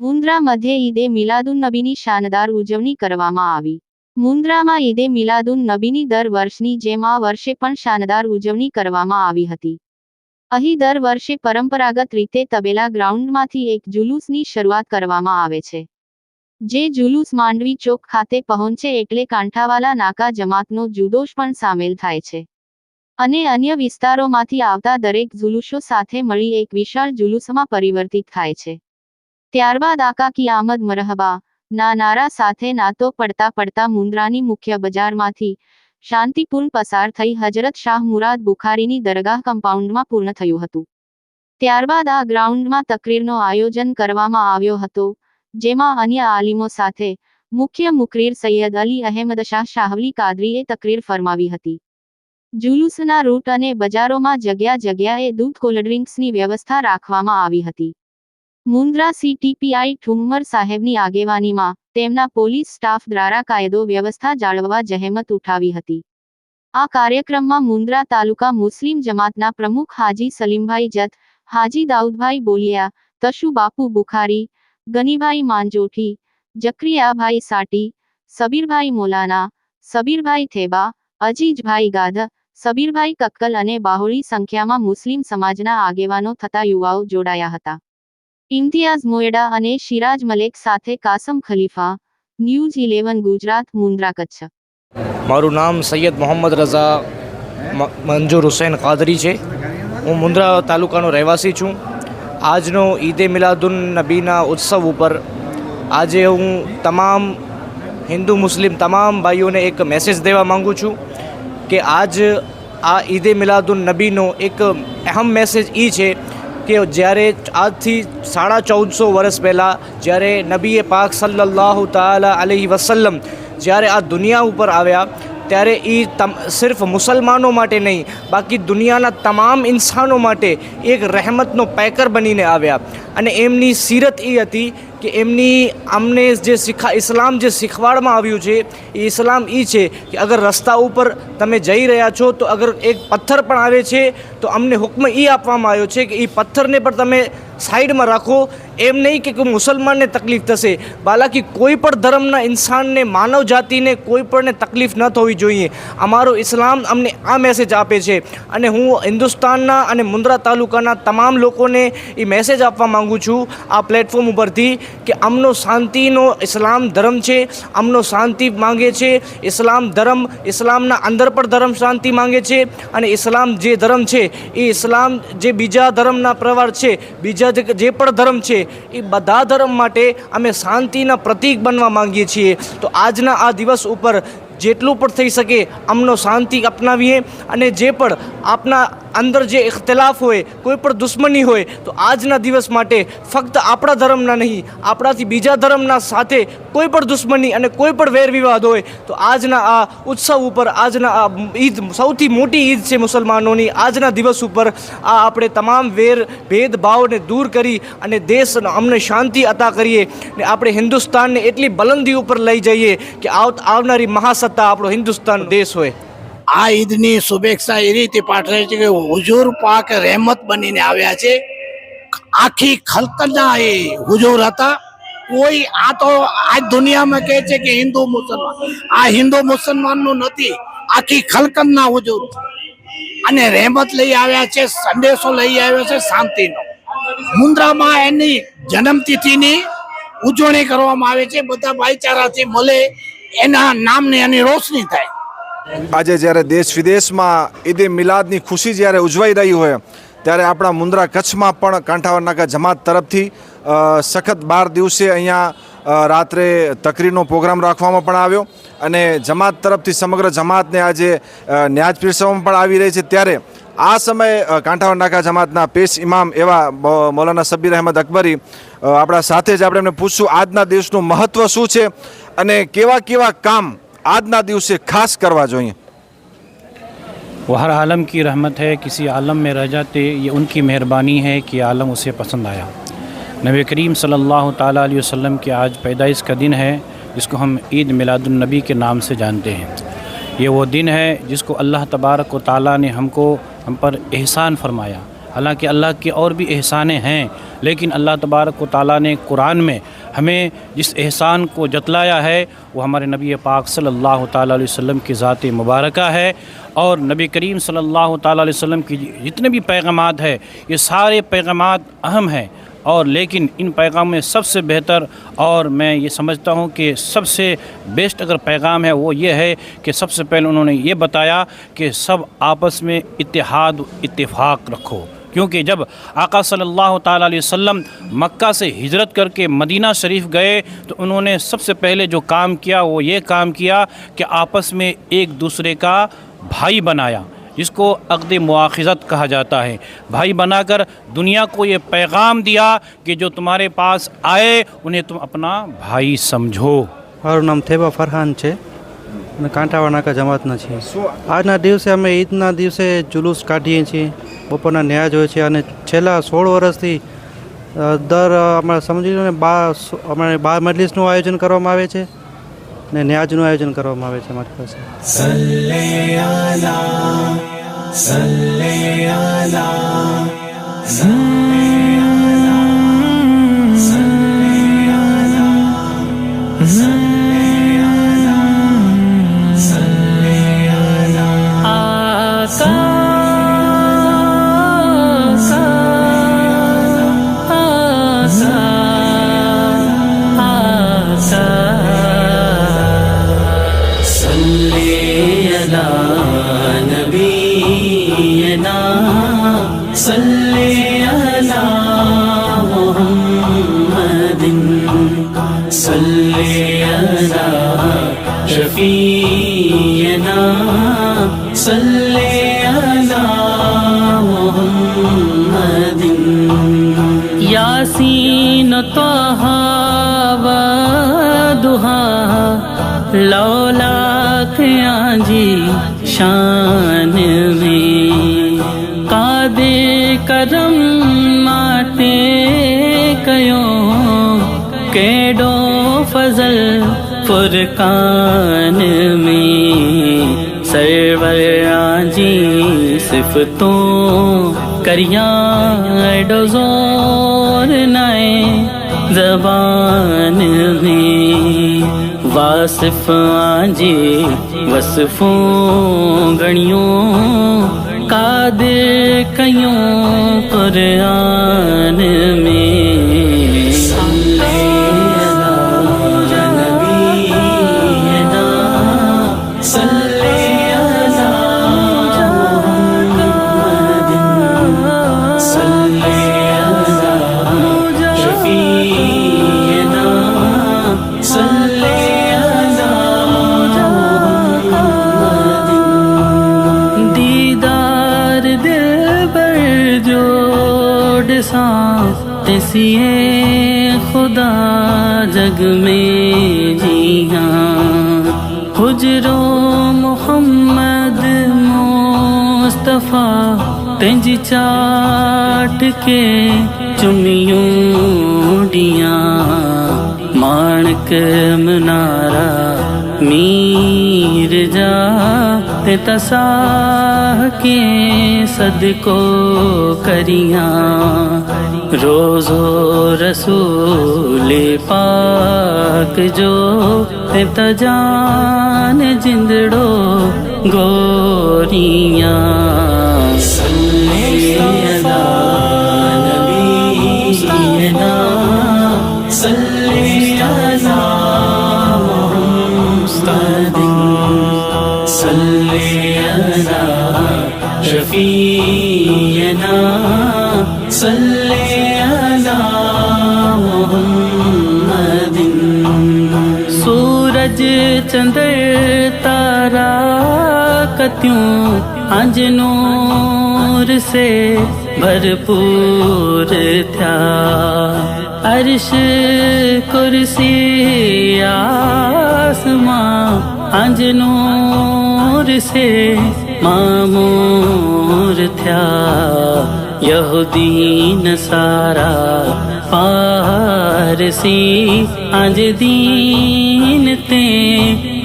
મુન્દ્રા મધ્યે ઈદે મિલાદુન નબીની શાનદાર ઉજવણી કરવામાં આવી. મુન્દ્રામાં ઈદે મિલાદુન નબીની દર વર્ષની જેમ આ વર્ષે પણ શાનદાર ઉજવણી કરવામાં આવી હતી. અહીં દર વર્ષે પરંપરાગત રીતે તબેલા ગ્રાઉન્ડમાંથી એક જુલુસની શરૂઆત કરવામાં આવે છે. જે જુલુસ માંડવી ચોક ખાતે પહોંચે એટલે કાંઠાવાલા નાકા જમાતનો જુદોશ પણ સામેલ થાય છે. અને અન્ય વિસ્તારોમાંથી આવતા દરેક જુલુસો સાથે મળી એક વિશાળ જુલુસમાં પરિવર્તિત થાય છે. ત્યારબાદ આકા કી આમદ મરહબા, ના નારા સાથે નાતો પડતા પડતા મુન્દ્રાની મુખ્ય બજારમાંથી શાંતિપૂર્ણ પસાર થઈ હજરત શાહ મુરાદ બુખારીની દરગાહ કમ્પાઉન્ડમાં પૂર્ણ થયું હતું. ત્યારબાદ આ ગ્રાઉન્ડમાં તકરીરનો આયોજન કરવામાં આવ્યો હતો. જેમાં અન્ય આલિમો સાથે મુખ્ય મુકરીર સૈયદ અલી અહેમદ શાહ શાહવલી કાદરીએ તકરીર ફરમાવી હતી. જુલુસના રૂટ અને બજારોમાં જગ્યા જગ્યાએ દૂધ કોલ્ડ્રિંક્સની વ્યવસ્થા રાખવામાં આવી હતી. મુન્દ્રા સીટીપીઆઈ ઠુમ્મર સાહેબની આગેવાનીમાં તેમના પોલીસ સ્ટાફ દ્વારા કાયદો વ્યવસ્થા જાળવવા જહેમત ઉઠાવી હતી. આ કાર્યક્રમમાં મુન્દ્રા તાલુકા મુસ્લિમ જમાતના પ્રમુખ હાજી સલીમભાઈ જત, હાજી દાઉદભાઈ બોલિયા, તશુ બાપુ બુખારી ગનીભાઈ માંજોઠી, જકરિયાભાઈ સાટી, સબીરભાઈ મોલાના, સબીરભાઈ થેબા, અજીજભાઈ ગાધ, સબીરભાઈ કક્કલ અને બાહોળી સંખ્યામાં મુસ્લિમ સમાજના આગેવાનો થતા યુવાઓ જોડાયા હતા. ઇમ્તિયાઝ મોયડા અને શિરાજ મલેક સાથે કાસમ ખલીફા, ન્યૂઝ ઇલેવન ગુજરાત મુન્દ્રા કચ્છ મારું નામ સૈયદ મોહમ્મદ રઝા મંજૂર હુસૈન કાદરી છે. હું મુન્દ્રા તાલુકાનો રહેવાસી છું. આજનો ઈદે મિલાદુન નબીના ઉત્સવ ઉપર આજે હું તમામ હિન્દુ મુસ્લિમ તમામ ભાઈઓને એક મેસેજ દેવા માગું છું કે આજ આ ઈદે મિલાદુન નબીનો એક અહમ મેસેજ એ છે કે જ્યારે આજથી સાડા ચૌદસો વર્ષ પહેલાં જ્યારે નબીએ પાક સલ્લલ્લાહુ તાલા અલૈહિ વસલ્લમ જ્યારે આ દુનિયા ઉપર આવ્યા ત્યારે એ સિર્ફ મુસલમાનો માટે નહીં, બાકી દુનિયાના તમામ ઇન્સાનો માટે એક રહેમતનો પેકર બનીને આવ્યા. અને એમની સીરત એ હતી કે એમની અમને જે શીખા, ઇસ્લામ જે શીખવાડવામાં આવ્યું છે, એ ઇસ્લામ એ છે કે અગર રસ્તા ઉપર તમે જઈ રહ્યા છો, તો અગર એક પથ્થર પણ આવે છે, તો અમને હુક્મ એ આપવામાં આવ્યો છે કે એ પથ્થરને પણ તમે સાઈડમાં રાખો એમ નહીં કે કોઈ મુસલમાનને તકલીફ થશે. બાલાકી કોઈ પણ ધર્મના ઇન્સાનને, માનવ જાતિને કોઈ પણને તકલીફ ન થવી જોઈએ. અમારો ઇસ્લામ અમને આ મેસેજ આપે છે. અને હું હિન્દુસ્તાનના અને મુન્દ્રા તાલુકાના તમામ લોકોને એ મેસેજ આપવા માગું છું. આ પ્લેટફોર્મ ઉપરથી કે અમનો શાંતિનો ઇસ્લામ ધર્મ છે, અમનો શાંતિ માંગે છે. ઇસ્લામ ધર્મ, ઇસ્લામના અંદર પણ ધર્મ શાંતિ માંગે છે. અને ઇસ્લામ જે ધર્મ છે, એ ઇસ્લામ જે બીજા ધર્મના પ્રવાર છે, બીજા જે પણ ધર્મ છે એ બધા ધર્મ માટે અમે શાંતિના પ્રતીક બનવા માંગીએ છીએ. તો આજના આ દિવસ ઉપર જેટલું પણ થઈ શકે, અમનો શાંતિ અપનાવીએ અને જે પણ આપના અંદર જે ઇખ્તલાફ હોય, કોઈ પણ દુશ્મની હોય, તો આજના દિવસ માટે ફક્ત આપણા ધર્મના નહીં, આપણાથી બીજા ધર્મના સાથે કોઈ પણ દુશ્મની અને કોઈ પણ વેર વિવાદ હોય, તો આજના આ ઉત્સવ ઉપર, આજના આ ઈદ, સૌથી મોટી ઈદ છે મુસલમાનોની, આજના દિવસ ઉપર આ આપણે તમામ વેર ભેદભાવને દૂર કરી અને દેશ અમને શાંતિ અતા કરીએ ને આપણે હિન્દુસ્તાનને એટલી બલંદી ઉપર લઈ જઈએ કે આવ આવનારી મહાસત્તા આપણો હિન્દુસ્તાન દેશ હોય. આ ઈદની શુભેચ્છા એ રીતે પાઠવે છે કે હુજુર પાક રહેમત બનીને આવ્યા છે. આખી ખલકના એ હુજુર હતા. કોઈ આ તો આજ દુનિયામાં કહે છે કે હિન્દુ મુસલમાન. આ હિન્દુ મુસલમાનનું નથી આખી ખલકનના હુજુર. અને રહેમત લઈ આવ્યા છે સંદેશો લઈ આવ્યો છે શાંતિનો. મુન્દ્રામાં એની જન્મતિથિની ઉજવણી કરવામાં આવે છે. બધા ભાઈચારાથી મળે એના નામની એની રોશની થાય. આજે જ્યારે દેશ વિદેશમાં ઈદે મિલાદની ખુશી જ્યારે ઉજવાઈ રહી હોય, ત્યારે આપણા મુન્દ્રા કચ્છમાં પણ કાંઠાવર નાકા જમાત તરફથી સખત બાર દિવસે અહીંયા રાત્રે તકરીરનો પ્રોગ્રામ રાખવામાં પણ આવ્યો અને જમાત તરફથી સમગ્ર જમાતને આજે ન્યાજ પીરસવામાં પણ આવી રહી છે. ત્યારે આ સમયે અ, કાંઠાવાર નાકા જમાતના પેશ ઇમામ એવા મૌ- મૌલાના સબ્બીર અહેમદ અકબરી અ, આપણા સાથે જ આપણે એમને પૂછશું આજના દિવસનું મહત્ત્વ શું છે અને કેવા કેવા કામ આજના દિવસે ખાસ કરવા જોઈએ वो हर आलम की रहमत है किसी आलम में रह जाते ये उनकी मेहरबानी है कि आलम उसे पसंद आया नबी करीम सल्लल्लाहु ताला अलैहि वसल्लम की आज पैदाइश का दिन है जिसको हम ईद मिलादुलनबी के नाम से जानते हैं ये वो दिन है जिसको अल्लाह तबारक व ताली ने हमको ہم پر احسان فرمایا۔ حالانکہ اللہ کے اور بھی احسانیں ہیں، لیکن اللہ تبارک و تعالیٰ نے قرآن میں ہمیں جس احسان کو جتلایا ہے، وہ ہمارے نبی پاک صلی اللہ تعالیٰ علیہ وسلم کی ذات مبارکہ ہے۔ اور نبی کریم صلی اللہ تعالیٰ علیہ وسلم کی جتنے بھی پیغامات ہے یہ سارے پیغامات اہم ہیں۔ اور لیکن ان پیغام میں سب سے بہتر اور میں یہ سمجھتا ہوں کہ سب سے بیسٹ اگر پیغام ہے وہ یہ ہے کہ سب سے پہلے انہوں نے یہ بتایا کہ سب آپس میں اتحاد و اتفاق رکھو۔ کیونکہ جب آقا صلی اللہ تعالیٰ علیہ وسلم مکہ سے ہجرت کر کے مدینہ شریف گئے تو انہوں نے سب سے پہلے جو کام کیا وہ یہ کام کیا کہ آپس میں ایک دوسرے کا بھائی بنایا۔ जिसको अक़द मुआख़त कहा जाता है भाई बनाकर दुनिया को ये पैगाम दिया कि जो तुम्हारे पास आए उन्हें तुम अपना भाई समझो મારું નામ થેબા ફરહાન છે અને કાંઠાવા નાકા જમાતના છીએ આજના દિવસે અમે ઈદના દિવસે જુલુસ કાઢીએ છીએ બપોરના ન્યાજ હોય છે અને છેલ્લા સોળ વર્ષથી અ, દર અમારે સમજી લો ને બા અમારે બાર મજલિસનું આયોજન કરવામાં આવે છે ને ન્યાજનું આયોજન કરવામાં આવે છે અમારી પાસે. صلينا شفيعنا صلينا محمد ياسين طه ودها لولاك يا جي شان फुरकान में सरवर जी सिफतों करिया एडो जोर नाए जबान में। वासिफ आजे वसफों गणियों कादिर कयूं में मुस्तफ़ा तेंजी चाट के चुनियूं डिया माणक मनारा मीर जा ते तसाह के सदको करिया रोज़ो रसूल पाक जो ते तजान जिंदड़ो गोरिया शफीना सल्ले अला شفينا صل على محمد. سورج چندر تارا کتیوں कथियूं نور سے भरपूर थिया अर्श کرسی मां आंज नू से मामूर थया। यहूदीन सारा पारसी अंज दीन ते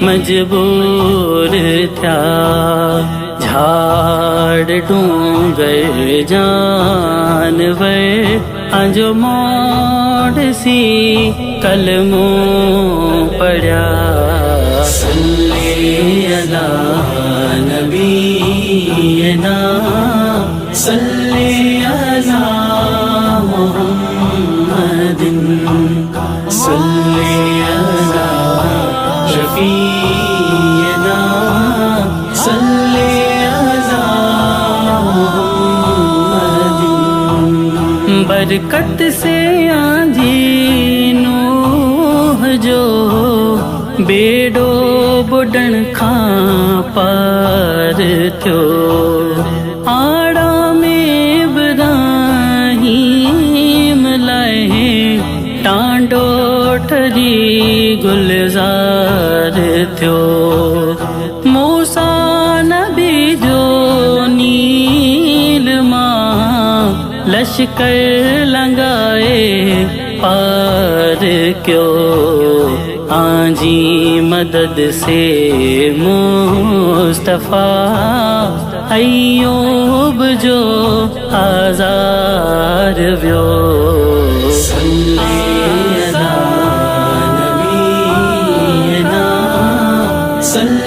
मजबूर थिया। झाड़ डूंगर जानवर अंजो मोड़ सी पड़ा। सल्ले अला نبينا صل على محمد صل على شفيعنا صل على محمد برکت سے آندھی نوح جو بیڑو بڑن کھا पार थियो आड़ा में इब्राहीम लाए टांडो ठरी गुलजार थियो मूसा नबी जो नील मां लश्कर लंगाए पार क्यों पंहिंजी मदद से मूं स्तफ़ा अ जो आज़ारियो स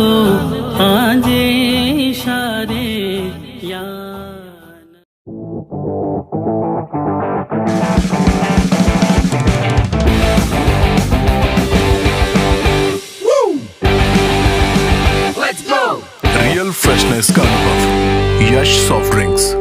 आजे इशारे या रियल फ्रेशनेस का अनुभव यश सॉफ्ट ड्रिंक्स